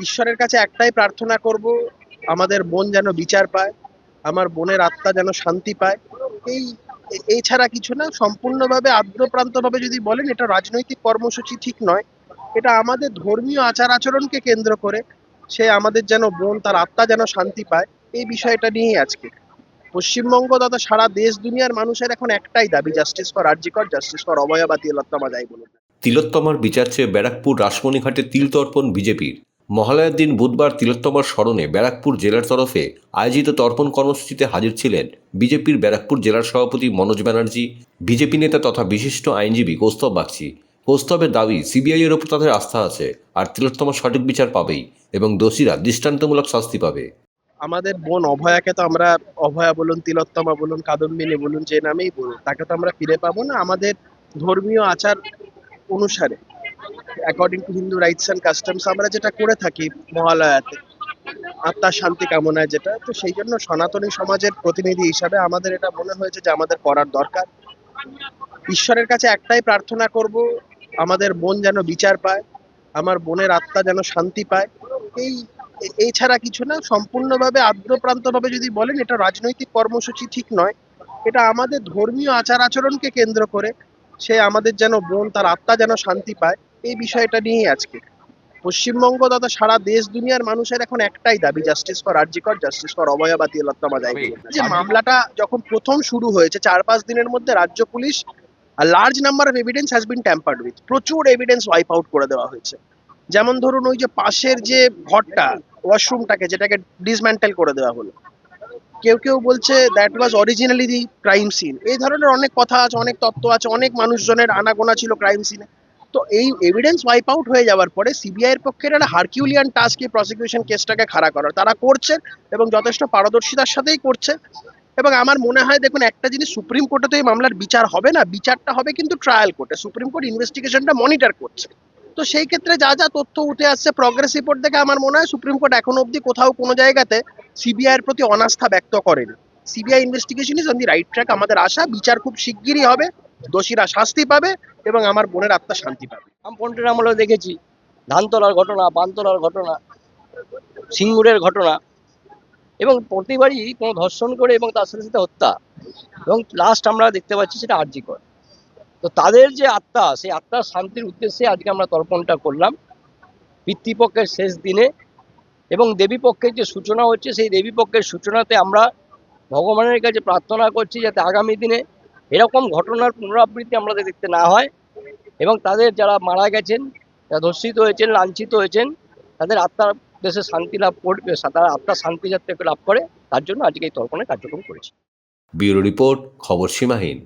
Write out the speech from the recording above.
ঈশ্বরের কাছে একটাই প্রার্থনা করব, আমাদের বোন যেন বিচার পায়, আমার বোনের আত্মা যেন শান্তি পায়। এই এ- এই ছাড়া কিছু না, সম্পূর্ণভাবে আদ্যপ্রান্তভাবে যদি বলেন, এটা রাজনৈতিক কর্মসূচি ঠিক নয়। এটা আমাদের ধর্মীয় আচার আচরণকে কেন্দ্র করে সে আমাদের যেন বোন, তার আত্মা যেন শান্তি পায়, এই বিষয়টা নিয়েই আজকে। পশ্চিমবঙ্গ তথা সারা দেশ দুনিয়ার মানুষের এখন একটাই দাবি, justice for RG Kar, justice for অভয়া বা তিলোত্তমা যাই বলুন। তিলোত্তমার বিচার চেয়ে ব্যারাকপুর, রাসমণিঘাটে তিলতর্পণ বিজেপির। মহালয়ার দিন বুধবার তিলোত্তমার স্মরণে ব্যারাকপুর জেলার তরফে আয়োজিত তর্পণ কর্মসূচিতে হাজির ছিলেন বিজেপির ব্যারাকপুর জেলার সভাপতি মনোজ ব্যানার্জি, বিজেপি নেতা তথা বিশিষ্ট আইনজীবী কৌস্তব বাগচি। কৌস্তবের দাবি, সিবিআইয়ের ওপর তাদের আস্থা আছে, আর তিলোত্তমা সঠিক বিচার পাবেই এবং দোষীরা দৃষ্টান্তমূলক শাস্তি পাবে। আমাদের বোন অভয়াকে তো আমরা, অভয়া বলুন, তিলোত্তমা বলুন, কাদম্বিনী বলুন, যে নামেই বলুন, তাকে তো আমরা ফিরে পাবো না। আমাদের ধর্মীয় আচার অনুসারে। According to Hindu rites and customs আমরা যেটা করে থাকি মহালয়াতে, আত্মার শান্তি কামনায় যেটা, তো সেই জন্য সনাতনী সমাজের প্রতিনিধি হিসাবে আমাদের এটা মনে হয়েছে যে আমাদের করার দরকার। ঈশ্বরের কাছে একটাই প্রার্থনা করব, আমাদের বোন যেন বিচার পায়, আমার বোনের আত্মা যেন শান্তি পায়। এই, এছাড়া কিছু না, সম্পূর্ণভাবে আদ্যপ্রান্তভাবে যদি বলেন, এটা রাজনৈতিক কর্মসূচি ঠিক নয়। এটা আমাদের ধর্মীয় আচার আচরণকে কেন্দ্র করে, সে আমাদের যেন বোন, তার আত্মা যেন শান্তি পায়। এই বিষয়টা নিয়েই আজকে। পশ্চিমবঙ্গ তথা সারা দেশ দুনিয়ার মানুষের এখন একটাই দাবি justice for RG Kar justice for অভয়া বা তিলোত্তমা যে মামলাটা যখন প্রথম শুরু হয়েছে চার পাঁচ দিনের মধ্যে রাজ্য police large number of evidence has been tampered with প্রচুর এভিডেন্স ওয়াইপ আউট করে দেওয়া হয়েছে। যেমন ধরুন ওই যে পাশের যে ঘরটা ওয়াশরুমটাকে যেটাকে ডিসম্যান্টেল করে দেওয়া হলো। কেউ কেউ বলছে that was originally the crime scene এই ধরনের অনেক কথা আছে অনেক তত্ত্ব আছে অনেক মানুষজনের আনাগোনা ছিল ক্রাইম সিনে তো এই এভিডেন্স ওয়াইপ আউট হয়ে যাওয়ার পরে সিবিআই এর পক্ষে একটা হারকিউলিয়ান টাস্ক এই প্রসিকিউশন কেসটাকে খাড়া করার। তারা করছে এবং যথেষ্ট পারদর্শিতার সাথেই করছে। এবং আমার মনে হয়, দেখুন, একটা জিনিস সুপ্রিম কোর্টে তো এই মামলার বিচার হবে না। বিচারটা হবে কিন্তু ট্রায়াল কোর্টে সুপ্রিম কোর্ট ইনভেস্টিগেশনটা মনিটর করছে। তো সেই ক্ষেত্রে যা যা তথ্য উঠে আসছে প্রগ্রেস রিপোর্ট দেখে আমার মনে হয় সুপ্রিম কোর্ট এখনও অবধি কোথাও কোনো জায়গাতে সিবিআই এর প্রতি অনাস্থা ব্যক্ত করেনি। CBI investigation is on the right track আমাদের আশা, বিচার খুব শিগগিরই হবে। দোষীরা শাস্তি পাবে এবং আমার বোনের আত্মা শান্তি পাবে। বামপন্থীর আমলেও দেখেছি, ধানতলার ঘটনা পানতলার ঘটনা, সিঙ্গুরের ঘটনা, এবং প্রতিবারই কোনো ধর্ষণ করে এবং তার সাথে সাথে হত্যা। এবং লাস্ট আমরা দেখতে পাচ্ছি সেটা আর্যিকর তো তাদের যে আত্মা, সেই আত্মার শান্তির উদ্দেশ্যে আজকে আমরা তর্পণটা করলাম। পিতৃপক্ষের শেষ দিনে এবং দেবীপক্ষের যে সূচনা হচ্ছে, সেই দেবীপক্ষের সূচনাতে আমরা ভগবানের কাছে প্রার্থনা করছি যাতে আগামী দিনে এরকম ঘটনার পুনরাবৃত্তি আমরা দেখতে না হয় এবং তাদের যারা মারা গেছেন, যারা ধর্ষিত হয়েছেন, লাঞ্ছিত হয়েছেন, তাদের আত্মার দেশে শান্তি লাভ করবে তারা আত্মার শান্তি যাতে লাভ করে, তার জন্য আজকে এই তর্পণের কার্যক্রম করেছে। ব্যুরো রিপোর্ট, খবর সীমাহীন।